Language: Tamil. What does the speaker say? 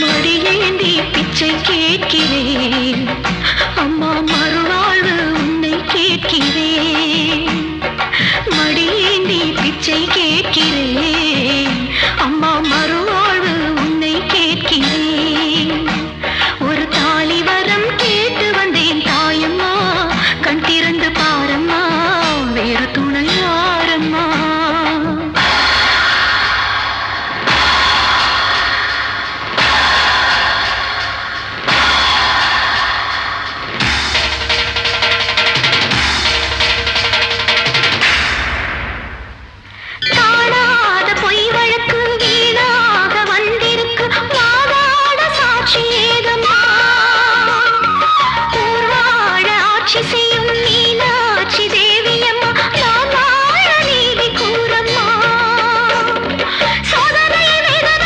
மடியேந்தி பிச்சை கேட்கிறேன். அம்மா மறுவாழ்வு உன்னை கேட்கிறேன். மடியேந்தி பிச்சை கேட்கிறேன். अच्छे से यूँ